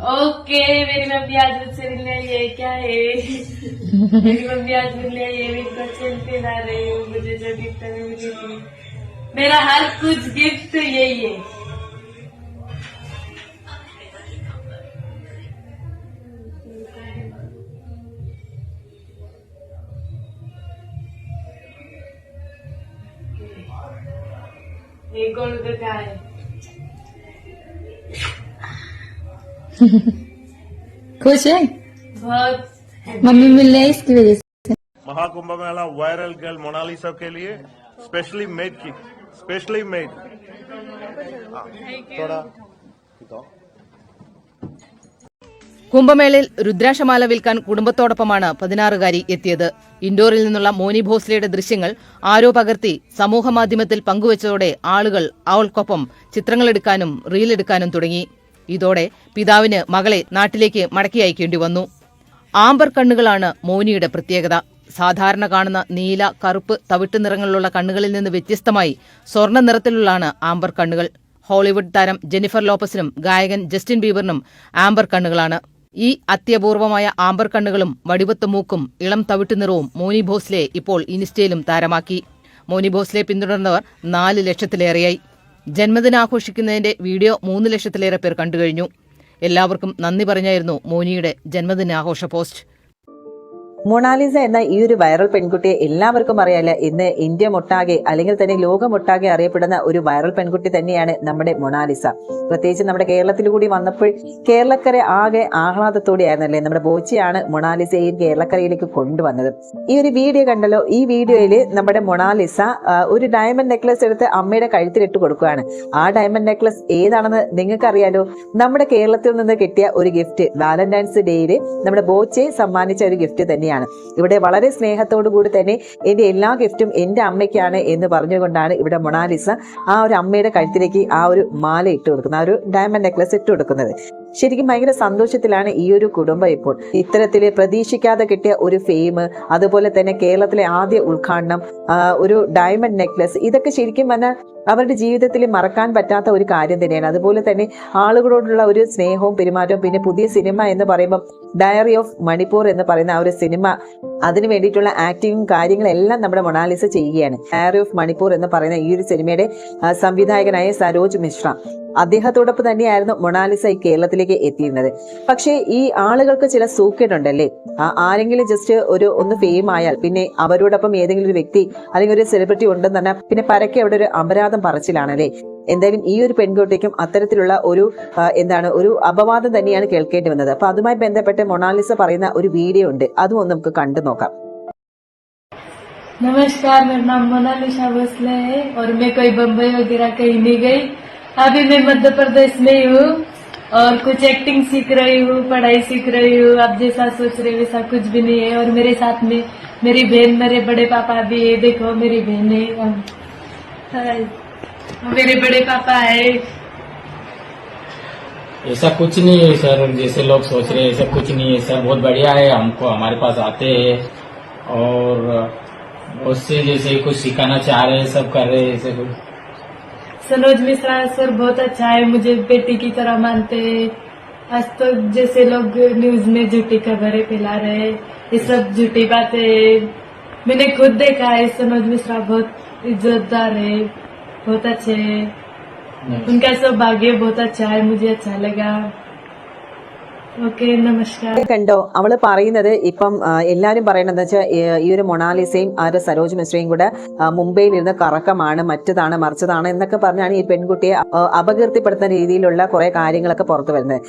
Okay, मेरी mummy आज मुझसे मिलने है, क्या है? मेरी मम्मी आज मिलने है मैं इनको चलते ला रही हूँ मुझे जो गिफ्ट अभी मिली मेरा हर कुछ गिफ्ट यही है। ये गोल्ड का है? खुश है बहुत मम्मी मिल रही है इसकी वजह से महाकुंभ मेला वायरल गर्ल मोनालिसा के लिए स्पेशली मेड की स्पेशली मेड थोड़ा കുംഭമേളയിൽ രുദ്രാക്ഷമാല വിൽക്കാൻ കുടുംബത്തോടൊപ്പമാണ് പതിനാറുകാരി എത്തിയത് ഇൻഡോറിൽ നിന്നുള്ള മോനി ഭോസ്ലെയുടെ ദൃശ്യങ്ങൾ ആരോ പകർത്തി സമൂഹമാധ്യമത്തിൽ പങ്കുവച്ചതോടെ ആളുകൾ അവൾക്കൊപ്പം ചിത്രങ്ങളെടുക്കാനും റീലെടുക്കാനും തുടങ്ങി ഇതോടെ പിതാവിന് മകളെ നാട്ടിലേക്ക് മടക്കി അയക്കേണ്ടി വന്നു. ആംബർ കണ്ണുകളാണ് മോനിയുടെ പ്രത്യേകത. സാധാരണ കാണുന്ന നീല കറുപ്പ് തവിട്ട് നിറങ്ങളിലുള്ള കണ്ണുകളിൽ നിന്ന് വ്യത്യസ്തമായി സ്വർണ നിറത്തിലുള്ളതാണ് ആംബർ കണ്ണുകൾ. ഹോളിവുഡ് താരം ജെനിഫർ ലോപ്പസിനും ഗായകൻ ജസ്റ്റിൻ ബീബറിനും ആംബർ കണ്ണുകളാണ്. ഈ അത്യപൂർവമായ ആംബർ കണ്ണുകളും വടിവത്ത് മൂക്കും ഇളം തവിട്ട് നിറവും മോനി ഭോസ്ലെ ഇപ്പോൾ ഇൻസ്റ്റയിലും താരമാക്കി. മോനി ഭോസ്ലെ പിന്തുടർന്നവർ നാല് ലക്ഷത്തിലേറെയായി. ജന്മദിനാഘോഷിക്കുന്നതിന്റെ വീഡിയോ മൂന്ന് ലക്ഷത്തിലേറെ പേർ കണ്ടുകഴിഞ്ഞു. എല്ലാവർക്കും നന്ദി പറഞ്ഞായിരുന്നു മോനിയുടെ ജന്മദിനാഘോഷ പോസ്റ്റ്. മൊണാലിസ എന്ന ഈ ഒരു വൈറൽ പെൺകുട്ടിയെ എല്ലാവർക്കും അറിയാലോ. ഇന്ന് ഇന്ത്യ ഒട്ടാകെ അല്ലെങ്കിൽ തന്നെ ലോകമൊട്ടാകെ അറിയപ്പെടുന്ന ഒരു വൈറൽ പെൺകുട്ടി തന്നെയാണ് നമ്മുടെ മൊണാലിസ. പ്രത്യേകിച്ച് നമ്മുടെ കേരളത്തിൽ കൂടി വന്നപ്പോൾ കേരളക്കരെ ആകെ ആഹ്ലാദത്തോടെ ആയിരുന്നല്ലേ നമ്മുടെ ബോച്ചിയാണ് മൊണാലിസയെയും കേരളക്കരയിലേക്ക് കൊണ്ടുവന്നത്. ഈ ഒരു വീഡിയോ കണ്ടല്ലോ. ഈ വീഡിയോയിൽ നമ്മുടെ മൊണാലിസ ഒരു ഡയമണ്ട് നെക്ലസ് എടുത്ത് അമ്മയുടെ കഴുത്തിലിട്ട് കൊടുക്കുകയാണ്. ആ ഡയമണ്ട് നെക്ലസ് ഏതാണെന്ന് നിങ്ങൾക്ക് അറിയാലോ നമ്മുടെ കേരളത്തിൽ നിന്ന് കിട്ടിയ ഒരു ഗിഫ്റ്റ് വാലന്റൈൻസ് ഡേയിൽ നമ്മുടെ ബോച്ചയെ സമ്മാനിച്ച ഒരു ഗിഫ്റ്റ് തന്നെയാണ് ഇവിടെ വളരെ സ്നേഹത്തോടു കൂടി തന്നെ എന്റെ എല്ലാ ഗിഫ്റ്റും എന്റെ അമ്മയ്ക്കാണ് എന്ന് പറഞ്ഞുകൊണ്ടാണ് ഇവിടെ മൊണാലിസ ആ ഒരു അമ്മയുടെ കഴുത്തിലേക്ക് ആ ഒരു മാല ഇട്ട് കൊടുക്കുന്നത് ആ ഒരു ഡയമണ്ട് നെക്ലസ് ഇട്ട് കൊടുക്കുന്നത്. ശരിക്കും ഭയങ്കര സന്തോഷത്തിലാണ് ഈ ഒരു കുടുംബം ഇപ്പോൾ. ഇത്തരത്തിൽ പ്രതീക്ഷിക്കാതെ കിട്ടിയ ഒരു ഫെയിം അതുപോലെ തന്നെ കേരളത്തിലെ ആദ്യ ഉദ്ഘാടനം ഒരു ഡയമണ്ട് നെക്ലസ് ഇതൊക്കെ ശരിക്കും പറഞ്ഞാൽ അവരുടെ ജീവിതത്തിൽ മറക്കാൻ പറ്റാത്ത ഒരു കാര്യം തന്നെയാണ്. അതുപോലെ തന്നെ ആളുകളോടുള്ള ഒരു സ്നേഹവും പെരുമാറ്റവും പിന്നെ പുതിയ സിനിമ എന്ന് പറയുമ്പോൾ ഡയറി ഓഫ് മണിപ്പൂർ എന്ന് പറയുന്ന ആ ഒരു സിനിമ അതിന് വേണ്ടിയിട്ടുള്ള ആക്ടിങ്ങും കാര്യങ്ങളെല്ലാം നമ്മുടെ മൊണാലിസ ചെയ്യുകയാണ്. ഡയറി ഓഫ് മണിപ്പൂർ എന്ന് പറയുന്ന ഈ ഒരു സിനിമയുടെ സംവിധായകനായ സരോജ് മിശ്ര. അദ്ദേഹത്തോടൊപ്പം തന്നെയായിരുന്നു മൊണാലിസ ഈ കേരളത്തിലേക്ക് എത്തിയിരുന്നത് പക്ഷേ ഈ ആളുകൾക്ക് ചില സൂക്കേടുണ്ടല്ലേ ആ- ആരെങ്കിലും ജസ്റ്റ് ഒരു ഒന്ന് ഫെയിം ആയാൽ പിന്നെ അവരോടൊപ്പം ഏതെങ്കിലും ഒരു വ്യക്തി അല്ലെങ്കിൽ ഒരു സെലിബ്രിറ്റി ഉണ്ടെന്ന് പറഞ്ഞാൽ പിന്നെ പരക്കെ അവിടെ ഒരു അപരാധം പറച്ചിലാണല്ലേ എന്തായാലും ഈ ഒരു പെൺകുട്ടിക്കും അത്തരത്തിലുള്ള ഒരു ആ, എന്താണ് ഒരു അപവാദം തന്നെയാണ് കേൾക്കേണ്ടി വന്നത് അപ്പൊ അതുമായി ബന്ധപ്പെട്ട് മൊണാലിസ പറയുന്ന ഒരു വീഡിയോ ഉണ്ട് അതും ഒന്ന് നമുക്ക് കണ്ടു നോക്കാം नमस्कार मेरा नाम मोनालिशा भोसले है और मैं कोई बम्बई वगैरह कहीं नहीं गई अभी मैं मध्य प्रदेश में ही और कुछ एक्टिंग सीख रही हूँ, पढ़ाई सीख रही हूँ। अब जैसा सोच रहे वैसा कुछ भी नहीं है। और मेरे साथ में मेरी बहन, मेरे बड़े पापा भी है। देखो, मेरी बहन है मेरे बड़े पापा है। ऐसा कुछ नहीं है सर, जैसे लोग सोच रहे हैं, ऐसा कुछ नहीं है सर। बहुत बढ़िया है, हमको, हमारे पास आते हैं। और उससे जैसे कुछ सिखाना चाह रहे हैं, सब कर रहे हैं, ऐसे कुछ। सनोज मिश्रा सर बहुत अच्छा है मुझे बेटी की तरह मानते हैं। आज तो जैसे लोग न्यूज में झूठी खबरें फैला रहे हैं ये सब झूठी बातें हैं। मैंने खुद देखा है सनोज मिश्रा बहुत इज्जतदार है बहुत अच्छे हैं। उनका सौभाग्य बहुत अच्छा है मुझे अच्छा लगा। കണ്ടോ അവൾ പറയുന്നത് ഇപ്പം എല്ലാവരും എല്ലാരും പറയണത് വെച്ചാൽ ഈ ഒരു മൊണാലിസയും ആ ഒരു സരോജ് മിശ്രയും കൂടെ മുംബൈയിൽ ഇരുന്ന് കറക്കമാണ് മറ്റതാണ് മറിച്ചതാണ് എന്നൊക്കെ പറഞ്ഞാണ് ഈ പെൺകുട്ടിയെ അപകീർത്തിപ്പെടുത്തുന്ന രീതിയിലുള്ള കുറെ കാര്യങ്ങളൊക്കെ പുറത്തു വരുന്നത്.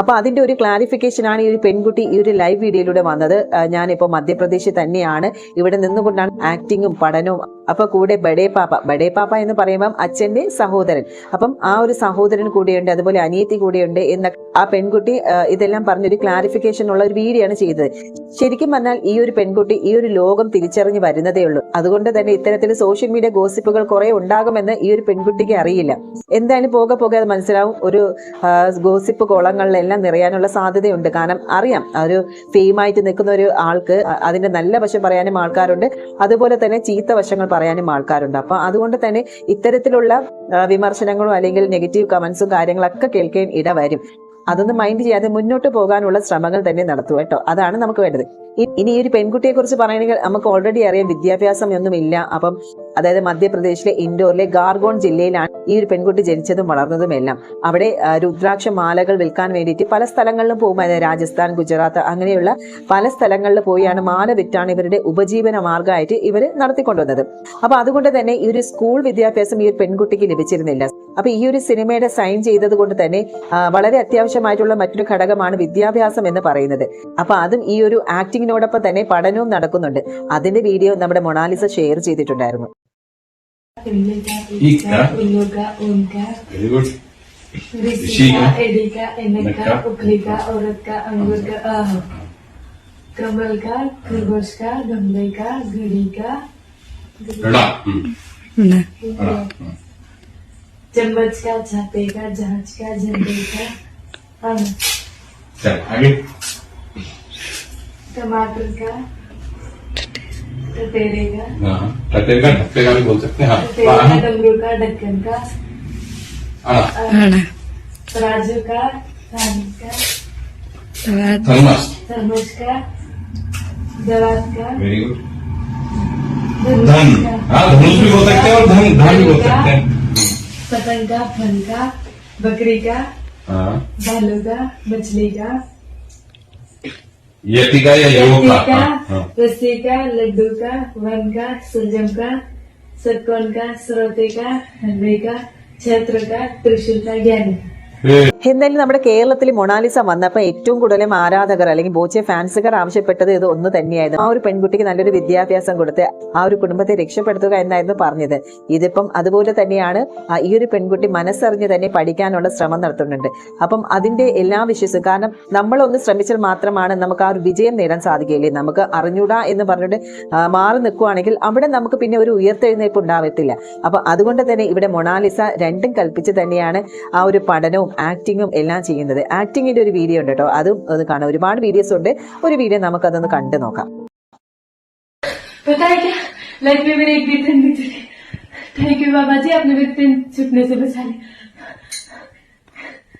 അപ്പൊ അതിന്റെ ഒരു ക്ലാരിഫിക്കേഷൻ ആണ് ഈ ഒരു പെൺകുട്ടി ഈ ഒരു ലൈവ് വീഡിയോയിലൂടെ വന്നത്. ഞാനിപ്പോ മധ്യപ്രദേശിൽ തന്നെയാണ്. ഇവിടെ നിന്നുകൊണ്ടാണ് ആക്ടിങ്ങും പഠനവും അപ്പൊ കൂടെ ബഡേ പാപ്പ. ബഡേ പാപ്പ എന്ന് പറയുമ്പം അച്ഛന്റെ സഹോദരൻ. അപ്പം ആ ഒരു സഹോദരൻ കൂടെയുണ്ട് അതുപോലെ അനിയത്തി കൂടെയുണ്ട് എന്ന ആ പെൺകുട്ടി ഇതെല്ലാം പറഞ്ഞൊരു ക്ലാരിഫിക്കേഷൻ ഉള്ള ഒരു വീഡിയോ ആണ് ചെയ്തത്. ശരിക്കും പറഞ്ഞാൽ ഈ ഒരു പെൺകുട്ടി ഈ ഒരു ലോകം തിരിച്ചറിഞ്ഞ് വരുന്നതേ ഉള്ളൂ. അതുകൊണ്ട് തന്നെ ഇത്തരത്തിൽ സോഷ്യൽ മീഡിയ ഗോസിപ്പുകൾ കുറെ ഉണ്ടാകുമെന്ന് ഈ ഒരു പെൺകുട്ടിക്ക് അറിയില്ല. എന്തായാലും പോകെ പോകെ അത് മനസ്സിലാവും. ഒരു ഗോസിപ്പ് കോളങ്ങളിലെല്ലാം നിറയാനുള്ള സാധ്യതയുണ്ട്. കാരണം അറിയാം ഒരു ഫെയിമായിട്ട് നിൽക്കുന്ന ഒരു ആൾക്ക് അതിന്റെ നല്ല വശം പറയാനും ആൾക്കാരുണ്ട്. അതുപോലെ തന്നെ ചീത്ത വശങ്ങൾ പറയാനും ആൾക്കാരുണ്ട്. അപ്പൊ അതുകൊണ്ട് തന്നെ ഇത്തരത്തിലുള്ള വിമർശനങ്ങളും അല്ലെങ്കിൽ നെഗറ്റീവ് കമന്റ്സും കാര്യങ്ങളൊക്കെ കേൾക്കാൻ ഇടവരും. അതൊന്നും മൈൻഡ് ചെയ്യാതെ മുന്നോട്ട് പോകാനുള്ള ശ്രമങ്ങൾ തന്നെ നടത്തുക കേട്ടോ. അതാണ് നമുക്ക് വേണ്ടത്. ഇനി ഈ ഒരു പെൺകുട്ടിയെ കുറിച്ച് പറയണെങ്കിൽ നമുക്ക് ഓൾറെഡി അറിയാം വിദ്യാഭ്യാസം ഒന്നുമില്ല. അപ്പം അതായത് മധ്യപ്രദേശിലെ ഇൻഡോറിലെ ഗാർഗോൺ ജില്ലയിലാണ് ഈ ഒരു പെൺകുട്ടി ജനിച്ചതും വളർന്നതും എല്ലാം. അവിടെ രുദ്രാക്ഷ മാലകൾ വിൽക്കാൻ വേണ്ടിയിട്ട് പല സ്ഥലങ്ങളിലും പോകും. രാജസ്ഥാൻ ഗുജറാത്ത് അങ്ങനെയുള്ള പല സ്ഥലങ്ങളിൽ പോയാണ് മാല വിറ്റാണ് ഇവരുടെ ഉപജീവന മാർഗമായിട്ട് ഇവർ നടത്തിക്കൊണ്ടുവന്നത്. അപ്പൊ അതുകൊണ്ട് തന്നെ ഈ ഒരു സ്കൂൾ വിദ്യാഭ്യാസം ഈ ഒരു പെൺകുട്ടിക്ക് ലഭിച്ചിരുന്നില്ല. അപ്പോൾ ഈ ഒരു സിനിമയുടെ സൈൻ ചെയ്തത് കൊണ്ട് തന്നെ വളരെ അത്യാവശ്യമായിട്ടുള്ള മറ്റൊരു ഘടകമാണ് വിദ്യാഭ്യാസം എന്ന് പറയുന്നത്. അപ്പോൾ അതും ഈ ഒരു ആക്ടിങ്ങിനോടൊപ്പം തന്നെ പഠനവും നടക്കുന്നുണ്ട്. അതിന്റെ വീഡിയോ നമ്മുടെ മൊണാലിസ ഷെയർ ചെയ്തിട്ടുണ്ടായിരുന്നു. കബൽക चम्मच का छापे का जहाज़ का झंडे का हाँ। चल आगे। टमाटर का टटेरे का हाँ टट्टे का का भी बोल सकते हैं हाँ। टटेरे का डमरू का ढक्कन का आना तराजू। का थान का थर्मस। थर्मस का दवात का वेरी गुड धन। का हाँ धनुष भी बोल सकते हैं और धन धन भी बोल सकते हैं। पतंग का फन का बकरी का हाँ। भालू का मछली का यति का या योग का रस्सी का हाँ, हाँ। का लड्डू का वन का संजम का सतकोन का स्रोते का हंडे का छत्र का त्रिशूल का ज्ञानी എന്തായാലും നമ്മുടെ കേരളത്തിൽ മൊണാലിസ വന്നപ്പോൾ ഏറ്റവും കൂടുതലും ആരാധകർ അല്ലെങ്കിൽ ബോച്ചെ ഫാൻസുകാർ ആവശ്യപ്പെട്ടത് ഇത് ഒന്ന് തന്നെയായിരുന്നു. ആ ഒരു പെൺകുട്ടിക്ക് നല്ലൊരു വിദ്യാഭ്യാസം കൊടുത്ത് ആ ഒരു കുടുംബത്തെ രക്ഷപ്പെടുത്തുക എന്നായിരുന്നു പറഞ്ഞത്. ഇതിപ്പം അതുപോലെ തന്നെയാണ് ഈ ഒരു പെൺകുട്ടി മനസ്സറിഞ്ഞ് തന്നെ പഠിക്കാനുള്ള ശ്രമം നടത്തുന്നുണ്ട്. അപ്പം അതിന്റെ എല്ലാ വിശ്വസും കാരണം നമ്മളൊന്ന് ശ്രമിച്ചാൽ മാത്രമാണ് നമുക്ക് ആ ഒരു വിജയം നേടാൻ സാധിക്കുകയില്ലേ നമുക്ക് അറിഞ്ഞൂടാ എന്ന് പറഞ്ഞിട്ട് മാറി നിൽക്കുവാണെങ്കിൽ അവിടെ നമുക്ക് പിന്നെ ഒരു ഉയർത്തെഴുന്നേൽപ്പ് ഉണ്ടാവത്തില്ല. അപ്പൊ അതുകൊണ്ട് തന്നെ ഇവിടെ മൊണാലിസ രണ്ടും കൽപ്പിച്ച് തന്നെയാണ് ആ ഒരു പഠനവും ആക്ടിങ്ങും എല്ലാം ചെയ്യുന്നത് ആക്ടിങ്ങിന്റെ ഒരു വീഡിയോ ഉണ്ട് കേട്ടോ അതും ഒന്ന് കാണാം ഒരുപാട് വീഡിയോസ് ഉണ്ട് ഒരു വീഡിയോ നമുക്കതൊന്ന് കണ്ടു നോക്കാം पता है क्या लाइफ में मेरे एक भी दिन नहीं चुके थैंक यू बाबा जी आपने मेरे दिन छुटने से बचा लिया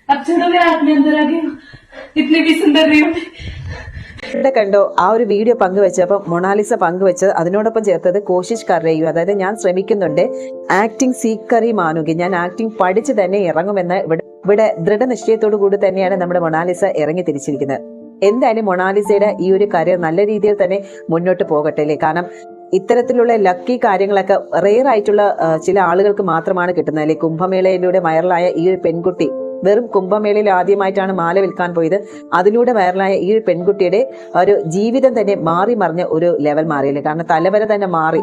अब छोड़ो मैं हाथ में अंदर आ गई हूँ इतनी भी सुंदर नहीं हूँ मैं। ഇവിടെ കണ്ടോ ആ ഒരു വീഡിയോ പങ്കുവെച്ചപ്പോൾ മൊണാലിസ പങ്കുവെച്ചത് അതിനോടൊപ്പം ചേർത്തത് കോശിഷ് കറയും അതായത് ഞാൻ ശ്രമിക്കുന്നുണ്ട് ആക്ടിങ് സീക്കറി മാനുകി ഞാൻ ആക്ടിങ് പഠിച്ച് തന്നെ ഇറങ്ങുമെന്ന് ഇവിടെ ഇവിടെ ദൃഢനിശ്ചയത്തോടു കൂടി തന്നെയാണ് നമ്മുടെ മൊണാലിസ ഇറങ്ങി തിരിച്ചിരിക്കുന്നത്. എന്തായാലും മൊണാലിസയുടെ ഈ ഒരു കാര്യം നല്ല രീതിയിൽ തന്നെ മുന്നോട്ട് പോകട്ടെ അല്ലേ? കാരണം ഇത്തരത്തിലുള്ള ലക്കി കാര്യങ്ങളൊക്കെ റെയർ ആയിട്ടുള്ള ചില ആളുകൾക്ക് മാത്രമാണ് കിട്ടുന്നത് അല്ലെ? കുംഭമേളയിലൂടെ വൈറലായ ഈ ഒരു പെൺകുട്ടി വെറും കുംഭമേളയിൽ ആദ്യമായിട്ടാണ് മാല വിൽക്കാൻ പോയത്. അതിലൂടെ വൈറലായ ഈ ഒരു പെൺകുട്ടിയുടെ ഒരു ജീവിതം തന്നെ മാറി മറിഞ്ഞ ഒരു ലെവൽ മാറിയില്ലേ? കാരണം തലവര തന്നെ മാറി.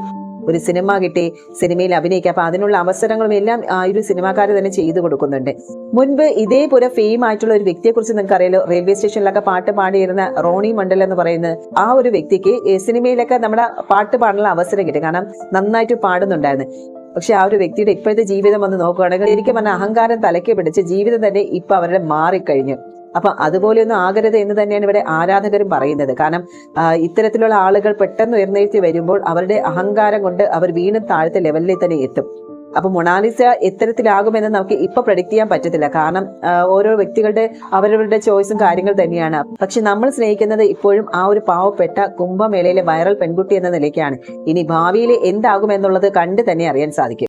ഒരു സിനിമ കിട്ടി സിനിമയിൽ അഭിനയിക്കുക അപ്പൊ അതിനുള്ള അവസരങ്ങളും എല്ലാം ആ ഒരു സിനിമാക്കാർ തന്നെ ചെയ്തു കൊടുക്കുന്നുണ്ട്. മുൻപ് ഇതേപോലെ ഫെയിം ആയിട്ടുള്ള ഒരു വ്യക്തിയെ കുറിച്ച് നിങ്ങൾക്ക് അറിയാലോ റെയിൽവേ സ്റ്റേഷനിലൊക്കെ പാട്ട് പാടിയിരുന്ന റോണി മണ്ഡൽ എന്ന് പറയുന്ന ആ ഒരു വ്യക്തിക്ക് സിനിമയിലൊക്കെ നമ്മുടെ പാട്ട് പാടാനുള്ള അവസരം കിട്ടും. കാരണം നന്നായിട്ട് പാടുന്നുണ്ടായിരുന്നു. പക്ഷെ ആ ഒരു വ്യക്തിയുടെ ഇപ്പോഴത്തെ ജീവിതം വന്ന് നോക്കുകയാണെങ്കിൽ എനിക്ക് പറഞ്ഞ അഹങ്കാരം തലയ്ക്ക് പിടിച്ച് ജീവിതം തന്നെ ഇപ്പൊ അവരുടെ മാറിക്കഴിഞ്ഞു. അപ്പൊ അതുപോലെയൊന്നും ആകരുത് എന്ന് തന്നെയാണ് ഇവിടെ ആരാധകരും പറയുന്നത്. കാരണം ഇത്തരത്തിലുള്ള ആളുകൾ പെട്ടെന്ന് ഉയർന്നേറ്റി വരുമ്പോൾ അവരുടെ അഹങ്കാരം കൊണ്ട് അവർ വീണ്ടും താഴത്തെ ലെവലിൽ തന്നെ എത്തും. അപ്പൊ മൊണാലിസ എത്തരത്തിലാകുമെന്ന് നമുക്ക് ഇപ്പൊ പ്രൊഡിക്ട് ചെയ്യാൻ പറ്റത്തില്ല. കാരണം ഓരോ വ്യക്തികളുടെ അവരവരുടെ ചോയ്സും കാര്യങ്ങൾ തന്നെയാണ്. പക്ഷെ നമ്മൾ സ്നേഹിക്കുന്നത് ഇപ്പോഴും ആ ഒരു പാവപ്പെട്ട കുംഭമേളയിലെ വൈറൽ പെൺകുട്ടി എന്ന നിലയ്ക്കാണ്. ഇനി ഭാവിയിൽ എന്താകുമെന്നുള്ളത് കണ്ട് തന്നെ അറിയാൻ സാധിക്കും.